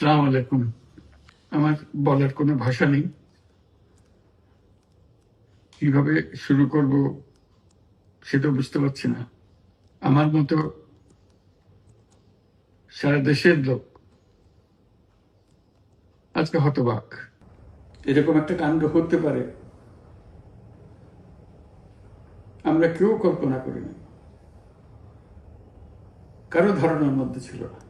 সালাম আলাইকুম। আমার বলার কোনো ভাষা নেই। কীভাবে শুরু করব বুঝতে পারছি না। আমার মতো সারা দেশের লোক আজকে হতবাক। এরকম একটা কাণ্ড হতে পারে। আমরা কেউ কল্পনা করিনি। কারও ধারণার মধ্যে ছিল না।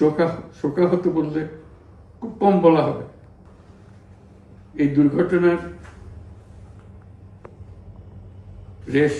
শোকা শোকাহত বললে খুব কম বলা হবে। এই দুর্ঘটনার রেশ